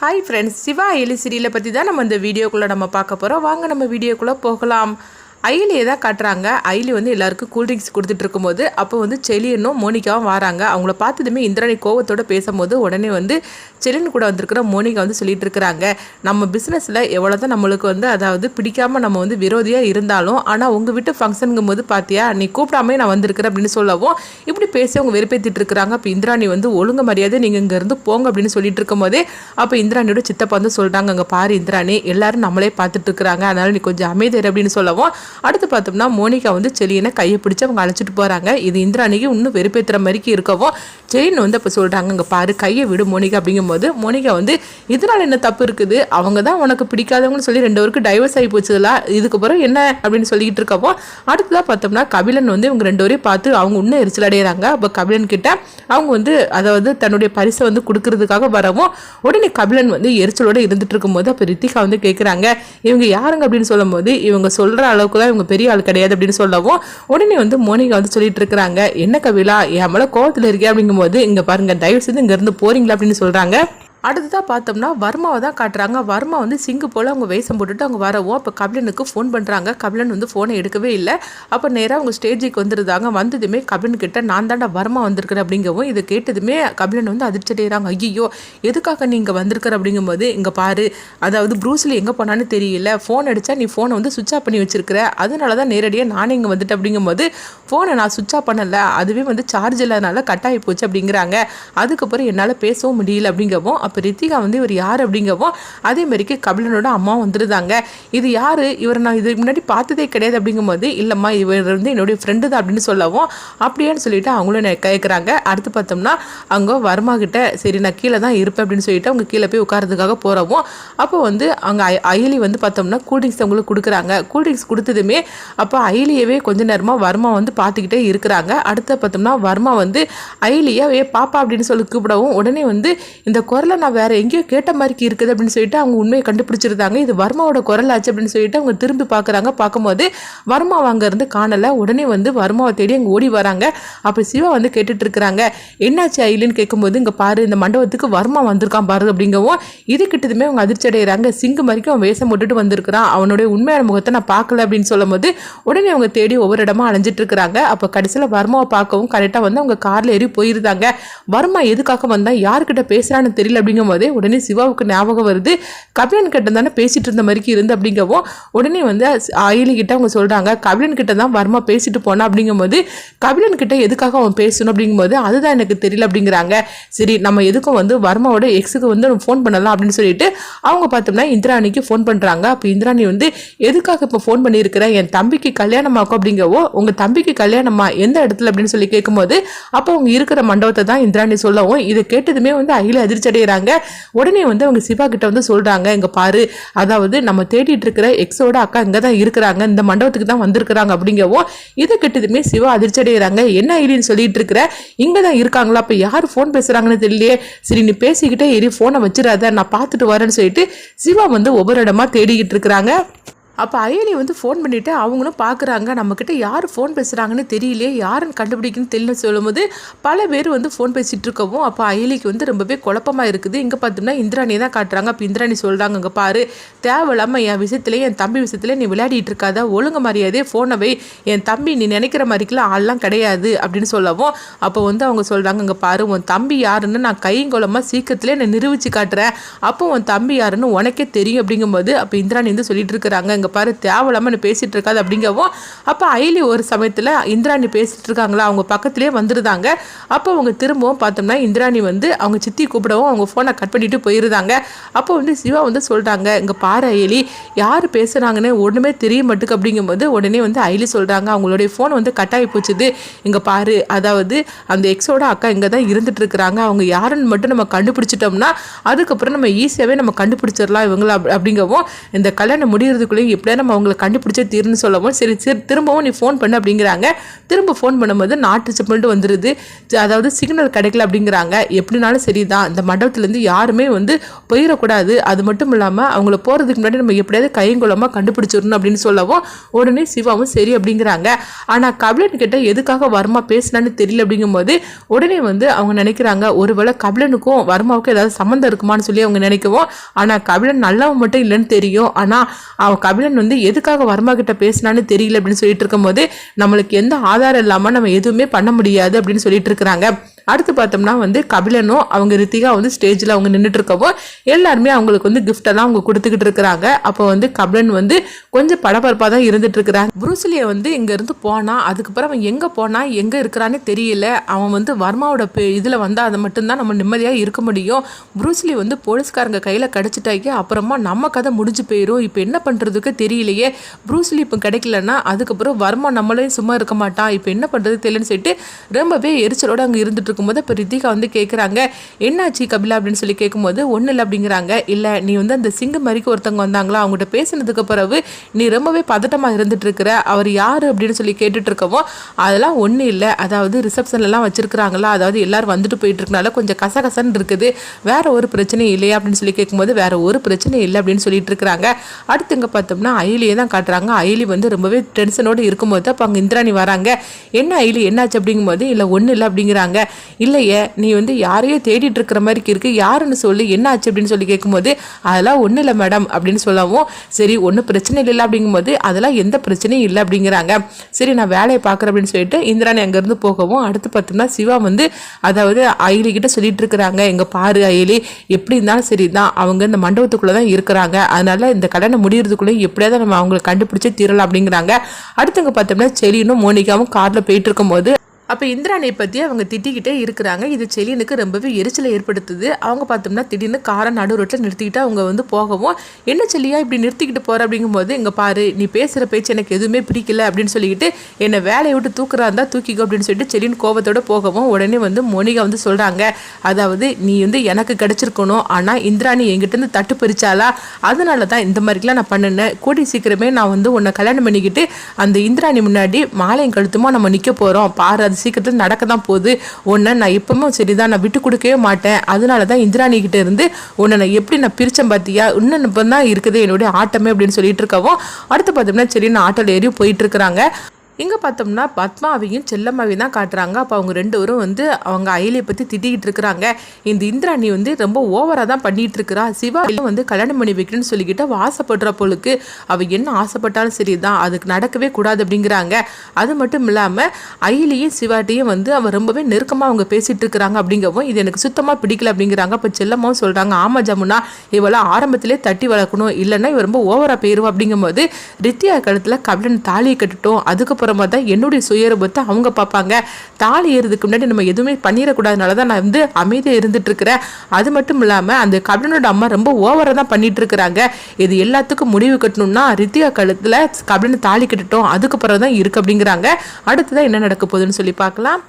Hi friends Siva Ayali சீரியலை பற்றி தான் நம்ம இந்த வீடியோக்குள்ளே நம்ம பார்க்க போகிறோம் வாங்க நம்ம வீடியோக்குள்ளே போகலாம். ஐலியை தான் காட்டுறாங்க? ஐலி வந்து எல்லாருக்கும் கூல்ட்ரிங்க்ஸ் கொடுத்துட்டு இருக்கும்போது அப்போ வந்து செலியனும் மோனிகாவும் வராங்க. அவங்கள பார்த்ததுமே இந்திராணி கோவத்தோட பேசும்போது உடனே வந்து செலின் கூட வந்திருக்கிற மோனிகா வந்து சொல்லிட்டு இருக்கிறாங்க. நம்ம பிஸ்னஸில் எவ்வளோ தான் நம்மளுக்கு வந்து அதாவது பிடிக்காம நம்ம வந்து விரோதியாக இருந்தாலும் ஆனால் உங்கள் வீட்டு ஃபங்க்ஷனுங்கும் போது பார்த்தியா நீ கூப்பிடாமே நான் வந்திருக்கிறேன் அப்படின்னு சொல்லவும் இப்படி பேசி அவங்க வெறுப்பேற்றிட்டு இருக்கிறாங்க. அப்போ இந்திராணி வந்து ஒழுங்கு மரியாதை நீங்கள் இங்கேருந்து போங்க அப்படின்னு சொல்லிட்டு இருக்கும்போதே அப்போ இந்திராணியோட சித்தப்பா வந்து சொல்கிறாங்க அங்கே பாரு இந்திராணி எல்லாரும் நம்மளே பார்த்துட்டு இருக்கிறாங்க. அதனால நீ கொஞ்சம் அமைதியர் அப்படின்னு சொல்லவும் அடுத்து பார்த்தோம்னா மோனிகா வந்து செலியனை கையை பிடிச்சி அவங்க அழைச்சிட்டு போகிறாங்க இது இந்திராணிக்கு இன்னும் வெறுப்பேற்றுற மாதிரிக்கு இருக்கவும் செலின் வந்து அப்போ சொல்கிறாங்க அங்கே பாரு கையை விடு மோனிகா. அப்படிங்கும்போது மோனிகா வந்து இதனால் என்ன தப்பு இருக்குது? அவங்க தான் உனக்கு பிடிக்காதவங்கன்னு சொல்லி ரெண்டு பேருக்கு டைவர்ஸ் ஆகி போச்சுல இதுக்கப்புறம் என்ன? அப்படின்னு சொல்லிக்கிட்டு இருக்கவும் அடுத்ததாக பார்த்தோம்னா கபிலன் வந்து இவங்க ரெண்டு பேரையும் பார்த்து அவங்க இன்னும் எரிச்சல் அடைகிறாங்க அப்போ கபிலன் கிட்ட அவங்க வந்து அதாவது தன்னுடைய பரிசை வந்து கொடுக்கறதுக்காக வரவும் உடனே கபிலன் வந்து எரிச்சலோடு இருந்துட்டு இருக்கும்போது அப்போ ரித்திகா வந்து கேட்குறாங்க இவங்க யாருங்க? அப்படின்னு சொல்லும்போது இவங்க சொல்கிற அளவுக்கு தான் இவங்க பெரிய ஆள் கிடையாது அப்படின்னு சொல்லவும் உடனே வந்து மோனிகா வந்து சொல்லிட்டு இருக்கிறாங்க என்ன கவிழா என் மேலே கோவத்தில் இருக்கே அப்படிங்கும்போது இங்கே பாருங்க தயவு செய்து இங்கேருந்து போறீங்களா? அப்படின்னு சொல்கிறாங்க அடுத்ததாக பார்த்தோம்னா வர்மாவை தான் காட்டுறாங்க. வர்மா வந்து சிங்கு போல் அவங்க வேஷம் போட்டுட்டு அவங்க வரவும் அப்போ கபிலனுக்கு ஃபோன் பண்ணுறாங்க கபிலன் வந்து ஃபோனை எடுக்கவே இல்லை. அப்போ நேராக அவங்க ஸ்டேஜுக்கு வந்துருந்தாங்க. வந்ததுமே கபிலன் கிட்ட நான் தாண்டா வர்மா வந்திருக்கிறேன் அப்படிங்கவும் இதை கேட்டதுமே கபிலன் வந்து அதிர்ச்சி அடைகிறாங்க ஐயோ எதுக்காக நீ இங்கே வந்திருக்கிற? அப்படிங்கும்போது இங்கே பாரு. அதாவது ப்ரூஸ்லி எங்கே போனான்னு தெரியல. ஃபோன் அடித்தா நீ ஃபோனை வந்து சுவிச் ஆஃப் பண்ணி வச்சிருக்கிற. அதனால தான் நேரடியாக நானே இங்கே வந்துட்டேன். அப்படிங்கும்போது ஃபோனை நான் சுவிச் ஆஃப் பண்ணலை. அதுவே வந்து சார்ஜ் இல்லாதனால கட் ஆகி போச்சு அப்படிங்கிறாங்க. அதுக்கப்புறம் என்னால் பேசவும் முடியல அப்படிங்கவும் அப்போ ரித்திகா வந்து இவர் யார் அப்படிங்கவும் அதே மாதிரிக்கு கபிலனோட அம்மா வந்துருந்தாங்க. இது யார்? இவரை நான் இதுக்கு முன்னாடி பார்த்ததே கிடையாது அப்படிங்கும்போது இல்லைம்மா இவர் வந்து என்னுடைய ஃப்ரெண்டு தான் அப்படின்னு சொல்லவும் அப்படியான்னு சொல்லிட்டு அவங்களும் என்னை கேட்குறாங்க அடுத்து பார்த்தோம்னா அவங்க வர்மா கிட்ட சரி நான் கீழே தான் இருப்பேன் அப்படின்னு சொல்லிட்டு அவங்க கீழே போய் உட்காரதுக்காக போகிறவும் அப்போ வந்து அவங்க அயலி வந்து பார்த்தோம்னா கூல்ட்ரிங்க்ஸ் அவங்களுக்கு கொடுக்குறாங்க. கூல்ட்ரிங்க்ஸ் கொடுத்ததுமே அப்போ அயலியவே கொஞ்ச நேரமாக வர்மா வந்து பார்த்துக்கிட்டே இருக்கிறாங்க. அடுத்து பார்த்தோம்னா வர்மா வந்து அயலியா ஏ பாப்பா அப்படின்னு சொல்லி கூப்பிடவும் உடனே வந்து இந்த குரலை நான் வேற எங்கேயோ கேட்ட மாதிரி இருக்குது அப்படின்னு சொல்லிட்டு அவங்க உண்மையை கண்டுபிடிச்சிருந்தாங்க. இது வர்மாவோட குரல் ஆச்சு அப்படின்னு சொல்லிட்டு அவங்க திரும்பி பார்க்குறாங்க. பார்க்கும்போது வர்மா அங்க இருந்து காணலை. உடனே வந்து வர்மாவை தேடி அங்கே ஓடி வராங்க. அப்போ சிவா வந்து கேட்டுட்டு இருக்கிறாங்க. என்னாச்சு ஐலின்னு கேட்கும்போது இங்கே பாரு இந்த மண்டபத்துக்கு வர்மா வந்திருக்கான் பாரு அப்படிங்கவும் இது கிட்டதுமே அவங்க அதிர்ச்சி அடைகிறாங்க சிங்கு மாதிரிக்கும் அவன் வேஷம் போட்டுட்டு வந்திருக்கிறான். அவனுடைய உண்மையான முகத்தை நான் பார்க்கல அப்படின்னு சொல்லும்போது உடனே அவங்க தேடி ஒவ்வொரு இடமா அலைஞ்சிட்டு இருக்கிறாங்க. அப்போ கடைசியில் வர்மாவை பார்க்கவும் கரெக்டாக வந்து அவங்க காரில் ஏறி போயிருந்தாங்க. வர்மா எதுக்காக வந்தால் யார்கிட்ட பேசுகிறான்னு தெரியல அப்படிங்கும்போதே உடனே சிவாவுக்கு ஞாபகம் வருது. கபிலன் கிட்ட தானே பேசிட்டு இருந்த மாதிரி இருந்து அப்படிங்கவும் உடனே வந்து அயலி கிட்ட அவங்க சொல்றாங்க கபிலன் கிட்ட தான் வர்மா பேசிட்டு போனா? அப்படிங்கும்போது கபிலன் கிட்ட எதுக்காக அவன் பேசணும்? அப்படிங்கும்போது அதுதான் எனக்கு தெரியல அப்படிங்கிறாங்க. சரி நம்ம எதுக்கும் வந்து வர்மாவோட எக்ஸுக்கு வந்து ஃபோன் பண்ணலாம் அப்படின்னு சொல்லிட்டு அவங்க பார்த்தோம்னா இந்திராணிக்கு ஃபோன் பண்றாங்க. அப்போ இந்திராணி வந்து எதுக்காக இப்போ ஃபோன் பண்ணியிருக்கிறேன் என் தம்பிக்கு கல்யாணம் ஆக்கும் அப்படிங்கவோ உங்க தம்பிக்கு கல்யாணமா? எந்த இடத்துல? அப்படின்னு சொல்லி கேட்கும்போது அப்போ அவங்க இருக்கிற மண்டபத்தை தான் இந்திராணி சொல்லவும் இதை கேட்டதுமே வந்து அகில அதிர்ச்சி அடைகிறாங்க உடனே வந்து அவங்க சிவா கிட்ட வந்து சொல்கிறாங்க இங்கே பாரு அதாவது நம்ம தேடிட்டு இருக்கிற எக்ஸோட அக்கா இங்கே தான் இருக்கிறாங்க. இந்த மண்டபத்துக்கு தான் வந்திருக்கிறாங்க அப்படிங்கவும் இதை கிட்டதுமே சிவா அதிர்ச்சி அடைகிறாங்க என்ன ஐடின்னு சொல்லிட்டு இருக்கிற? இங்கே தான் இருக்காங்களா? அப்போ யார் ஃபோன் பேசுகிறாங்கன்னு தெரியலையே. சரி நீ பேசிக்கிட்டே எரி ஃபோனை வச்சிடாத. நான் பார்த்துட்டு வரேன்னு சொல்லிட்டு சிவா வந்து ஒவ்வொரு இடமா தேடிக்கிட்டு இருக்கிறாங்க. அப்போ அயலி வந்து ஃபோன் பண்ணிவிட்டு அவங்களும் பார்க்குறாங்க நம்மக்கிட்ட யார் ஃபோன் பேசுகிறாங்கன்னு தெரியலையே. யாருன்னு கண்டுபிடிக்கணும்னு தெரியல சொல்லும்போது பல பேர் வந்து ஃபோன் பேசிகிட்டு இருக்கவும் அப்போ அயலிக்கு வந்து ரொம்பவே குழப்பமாக இருக்குது. இங்கே பார்த்தோம்னா இந்திராணி தான் காட்டுறாங்க. அப்போ இந்திராணி சொல்கிறாங்க இங்கே பாரு தேவையில்லாமல் என் விஷயத்துலேயே என் தம்பி விஷயத்துல நீ விளையாடிட்டு இருக்காத. ஒழுங்கு மரியாதையே ஃபோனை வை. என் தம்பி நீ நினைக்கிற மாதிரிக்கெல்லாம் ஆள்லாம் கிடையாது அப்படின்னு சொல்லவும் அப்போ வந்து அவங்க சொல்கிறாங்க இங்கே பாரு உன் தம்பி யாருன்னு நான் கைங்கோலமாக சீக்கிரத்துலேயே நான் நிரூபிச்சு காட்டுறேன். அப்போ உன் தம்பி யாருன்னு உனக்கே தெரியும். அப்படிங்கும்போது அப்போ இந்திராணி வந்து சொல்லிட்டு இருக்கிறாங்க இங்கே பாரு தேவையில்லாமல் நீ பேசிட்டு இருக்காது. அப்படிங்கவும் அப்போ ஐலி ஒரு சமயத்தில் இந்திராணி பேசிட்டு இருக்காங்களா அவங்க பக்கத்துலேயே வந்துருந்தாங்க. அப்போ அவங்க திரும்பவும் பார்த்தோம்னா இந்திராணி வந்து அவங்க சித்தி கூப்பிடவும் அவங்க ஃபோனை கட் பண்ணிட்டு போயிருந்தாங்க. அப்போ வந்து சிவா வந்து சொல்கிறாங்க இங்கே பாரு அயலி யார் பேசுகிறாங்கன்னு ஒன்றுமே தெரிய மாட்டுக்கு அப்படிங்கும்போது உடனே வந்து அயலி சொல்கிறாங்க அவங்களுடைய ஃபோன் வந்து கட் ஆகி போச்சுது. இங்கே பாரு அதாவது அந்த எக்ஸோட அக்கா இங்கே தான் இருந்துட்டு இருக்கிறாங்க. அவங்க யாருன்னு மட்டும் நம்ம கண்டுபிடிச்சிட்டோம்னா அதுக்கப்புறம் நம்ம ஈஸியாகவே நம்ம கண்டுபிடிச்சிடலாம் இவங்கள அப்- அப்படிங்கவும் இந்த கல்யாணம் முடிகிறதுக்குள்ளேயும் எப்படியா நம்ம அவங்களை கண்டுபிடிச்சே தீர்னு சொல்லவும் சரி சரி திரும்பவும் நீ ஃபோன் பண்ணு அப்படிங்கிறாங்க. திரும்ப ஃபோன் பண்ணும்போது நாட்டு சிப்பிள்ட்டு வந்துடுது அதாவது சிக்னல் கிடைக்கல அப்படிங்கிறாங்க. எப்படினாலும் சரி தான் இந்த மண்டபத்துலேருந்து யாருமே வந்து போயிடக்கூடாது. அது மட்டும் இல்லாமல் அவங்கள போகிறதுக்கு முன்னாடி நம்ம எப்படியாவது கையங்குளமாக கண்டுபிடிச்சிடணும் அப்படின்னு சொல்லவும் உடனே சிவாவும் சரி அப்படிங்கிறாங்க. ஆனால் கபிலன் கிட்ட எதுக்காக வர்மா பேசினான்னு தெரியல அப்படிங்கும்போது உடனே வந்து அவங்க நினைக்கிறாங்க ஒருவேளை கபிலனுக்கும் வர்மாவுக்கும் ஏதாவது சம்மந்தம் இருக்குமான்னு சொல்லி அவங்க நினைக்கவும் ஆனால் கபிலன் நல்லவன் மட்டும் இல்லைன்னு தெரியும். ஆனால் அவன் கபிலன் வந்து எதுக்காக வர்மா கிட்ட பேசினான்னு தெரியல அப்படின்னு சொல்லிட்டு இருக்கும்போது நம்மளுக்கு எந்த ஆதாரம் இல்லாமல் நம்ம எதுவுமே பண்ண முடியாது அப்படின்னு சொல்லிட்டு இருக்கிறாங்க. அடுத்து பார்த்தோம்னா வந்து கபிலனும் அவங்க ரித்திகா வந்து ஸ்டேஜில் அவங்க நின்றுட்டு இருக்கவும் எல்லாருமே அவங்களுக்கு வந்து கிஃப்டெல்லாம் அவங்க கொடுத்துக்கிட்டு இருக்கிறாங்க. அப்போ வந்து கபிலன் வந்து கொஞ்சம் படபரப்பாக தான் இருந்துட்டு இருக்கிறாங்க புருசிலியை வந்து இங்கேருந்து போனால் அதுக்கப்புறம் அவன் எங்கே போனால் எங்கே இருக்கிறான்னு தெரியல. அவன் வந்து வர்மாவோட இதில் வந்தால் அதை மட்டும்தான் நம்ம நிம்மதியாக இருக்க முடியும். புருஸ்லி வந்து போலீஸ்காரங்க கையில் கிடச்சிட்டாக்கி அப்புறமா நம்ம கதை முடிஞ்சு போயிடும் இப்போ என்ன பண்ணுறதுக்கு தெரியலையே. புரூஸ்லி இப்போ கிடைக்கலன்னா அதுக்கப்புறம் வர்மா நம்மளையும் சும்மா இருக்க மாட்டான் இப்போ என்ன பண்ணுறது தெரியலன்னு சொல்லிட்டு ரொம்பவே எரிச்சலோடு அங்கே இருந்துட்டு இருக்கும்போது இப்போ ரித்திகா வந்து கேட்குறாங்க என்னாச்சு கபிலா? அப்படின்னு சொல்லி கேட்கும்போது ஒன்றும் இல்லை அப்படிங்கிறாங்க. இல்லை நீ வந்து அந்த சிங்கம் மாதிரிக்கு ஒருத்தவங்க வந்தாங்களா? அவங்ககிட்ட பேசினதுக்கு பிறகு நீ ரொம்பவே பதட்டமாக இருந்துட்டு இருக்கிற அவர் யார்? அப்படின்னு சொல்லி கேட்டுட்டு இருக்கவும் அதெல்லாம் ஒன்றும் இல்லை. அதாவது ரிசப்ஷன்லாம் வச்சுருக்கிறாங்களா? அதாவது எல்லோரும் வந்துட்டு போயிட்டு இருக்கனால கொஞ்சம் கசகசன்னு இருக்குது. வேற ஒரு பிரச்சனையும் இல்லையா? அப்படின்னு சொல்லி கேட்கும்போது வேற ஒரு பிரச்சனையும் இல்லை அப்படின்னு சொல்லிட்டு இருக்கிறாங்க அடுத்து இங்கே பார்த்தோம்னா அயிலியை தான் காட்டுறாங்க. அயிலி வந்து ரொம்பவே டென்ஷனோடு இருக்கும்போது அப்போ அங்கே இந்திராணி வராங்க. என்ன அயிலி? என்னாச்சு? அப்படிங்கும்போது இல்லை ஒன்றும் இல்லை அப்படிங்கிறாங்க. இல்லையே நீ வந்து யாரையோ தேடிட்டு இருக்கிற மாதிரி இருக்கு. யாருன்னு சொல்லி என்ன ஆச்சு அப்படின்னு சொல்லி கேட்கும்போது அதெல்லாம் ஒன்றும் இல்லை மேடம் அப்படின்னு சொல்லவும் சரி ஒன்றும் பிரச்சனை இல்லை அப்படிங்கும்போது அதெல்லாம் எந்த பிரச்சனையும் இல்லை அப்படிங்கிறாங்க. சரி நான் வேலையை பார்க்குறேன் அப்படின்னு சொல்லிட்டு இந்திராணி அங்கேருந்து போகவும் அடுத்து பார்த்தோம்னா சிவா வந்து அதாவது அயலி கிட்ட சொல்லிட்டு இருக்கிறாங்க. எங்க பாரு அயலி எப்படி இருந்தாலும் சரி தான் அவங்க இந்த மண்டபத்துக்குள்ளே தான் இருக்கிறாங்க. அதனால இந்த கடனை முடியறதுக்குள்ளே எப்படியாவது நம்ம அவங்களை கண்டுபிடிச்சி தீரலாம் அப்படிங்கிறாங்க. அடுத்தவங்க பார்த்தோம்னா செலினும் மோனிகாவும் காரில் போயிட்டு இருக்கும்போது அப்போ இந்திராணியை பற்றி அவங்க திட்டிக்கிட்டே இருக்கிறாங்க. இது செலினுக்கு ரொம்பவே எரிச்சலை ஏற்படுத்துது. அவங்க பார்த்தோம்னா திடீர்னு காரை நடு ரோட்டில் நிறுத்திக்கிட்டு அவங்க வந்து போகவும் என்ன செல்லியா இப்படி நிறுத்திக்கிட்டு போகிற அப்படிங்கும்போது இங்கே பாரு நீ பேசுகிற பேச்சு எனக்கு எதுவுமே பிடிக்கல. அப்படின்னு சொல்லிக்கிட்டு என்னை வேலையை விட்டு தூக்குறா இருந்தால் தூக்கிக்கோ அப்படின்னு சொல்லிட்டு செலின் கோபத்தோட போகவும் உடனே வந்து மோனிகா வந்து சொல்கிறாங்க அதாவது நீ வந்து எனக்கு கிடச்சிருக்கணும். ஆனால் இந்திராணி என்கிட்ட தட்டு பறிச்சாலா அதனால தான் இந்த மாதிரிலாம் நான் பண்ணினேன். கூடி சீக்கிரமே நான் வந்து உன்னை கல்யாணம் பண்ணிக்கிட்டு அந்த இந்திராணி முன்னாடி மாலையும் கழுத்துமா நம்ம நிற்க போகிறோம் பாரு அது சீக்கிரத்தில் நடக்க தான் போகுது. உன்னை நான் எப்பவுமே சரிதான் நான் விட்டு கொடுக்கவே மாட்டேன். அதனால தான் இந்திராணி கிட்ட இருந்து உன்னை நான் எப்படி நான் பிரித்தேன் பார்த்தியா இன்னும் இப்போ தான் இருக்குது என்னுடைய ஆட்டமே அப்படின்னு சொல்லிட்டு இருக்கவும் அடுத்து பார்த்தோம்னா சரி நான் ஆட்டோல ஏறி போயிட்டு இருக்கிறாங்க. இங்கே பார்த்தோம்னா பத்மாவையும் செல்லம்மாவையும் தான் காட்டுறாங்க. அப்போ அவங்க ரெண்டு பேரும் வந்து அவங்க அயலியை பற்றி திட்டிக்கிட்டு இருக்கிறாங்க. இந்த இந்திராணி வந்து ரொம்ப ஓவராக தான் பண்ணிகிட்டு இருக்கிறா. சிவா வந்து கல்யாணம் பண்ணி வைக்கணும்னு சொல்லிக்கிட்டு அவள் ஆசைப்படுற பொழுக்கு அவள் என்ன ஆசைப்பட்டாலும் சரி தான் அதுக்கு நடக்கவே கூடாது அப்படிங்கிறாங்க. அது மட்டும் இல்லாமல் அயிலியும் சிவாட்டையும் வந்து அவன் ரொம்பவே நெருக்கமாக அவங்க பேசிகிட்டு இருக்கிறாங்க அப்படிங்கவும் இது எனக்கு சுத்தமாக பிடிக்கல அப்படிங்கிறாங்க. அப்போ செல்லம்மாவும் சொல்கிறாங்க ஆமாம் ஜமுனா இவளை ஆரம்பத்திலே தட்டி வளர்க்கணும். இல்லைன்னா இவ ரொம்ப ஓவராக போயிடுவா அப்படிங்கும்போது ரித்தியா கழுத்தில் கபிலன் தாலியை கட்டுட்டோம். அதுக்கப்புறம் தான் என்னுடைய சுயரூபத்தை அவங்க பார்ப்பாங்க. தாலி ஏறதுக்கு முன்னாடி நம்ம எதுவுமே பண்ணிடக்கூடாதுனால தான் நான் வந்து அமைதியாக இருந்துட்டு இருக்கிறேன் அது மட்டும் இல்லாமல் அந்த கபிலனோட அம்மா ரொம்ப ஓவராக தான் பண்ணிட்டு இருக்கிறாங்க இது எல்லாத்துக்கும் முடிவு கட்டணும்னா ரித்தியா கழுத்தில் கபிலனை தாலி கட்டுட்டோம். அதுக்கப்புறம் தான் இருக்கு அப்படிங்கிறாங்க. அடுத்ததான் என்ன நடக்க போகுதுன்னு சொல்லி பார்க்கலாம்.